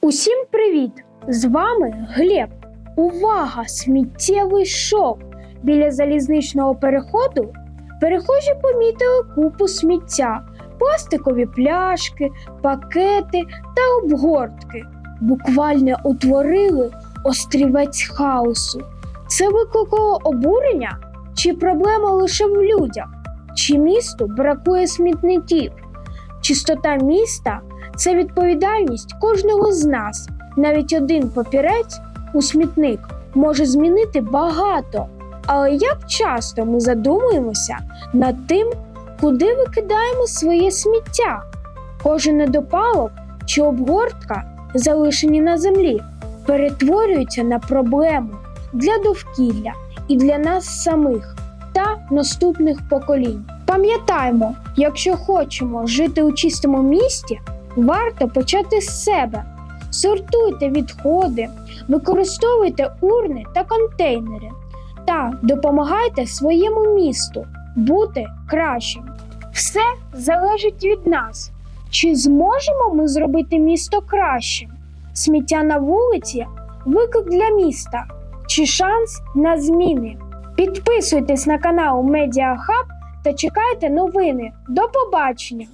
Усім привіт! З вами Глеб. Увага! Сміттєвий шок! Біля залізничного переходу перехожі помітили купу сміття, пластикові пляшки, пакети та обгортки. Буквально утворили острівець хаосу. Це викликало обурення чи проблема лише в людях? Чи місту бракує смітників? Чистота міста це відповідальність кожного з нас. Навіть один папірець у смітник може змінити багато. Але як часто ми задумуємося над тим, куди викидаємо своє сміття? Кожен недопалок чи обгортка, залишені на землі, перетворюються на проблему для довкілля і для нас самих та наступних поколінь. Пам'ятаймо, якщо хочемо жити у чистому місті, варто почати з себе. Сортуйте відходи, використовуйте урни та контейнери та допомагайте своєму місту бути кращим. Все залежить від нас. Чи зможемо ми зробити місто кращим? Сміття на вулиці виклик для міста чи шанс на зміни. Підписуйтесь на канал Hub та чекайте новини. До побачення!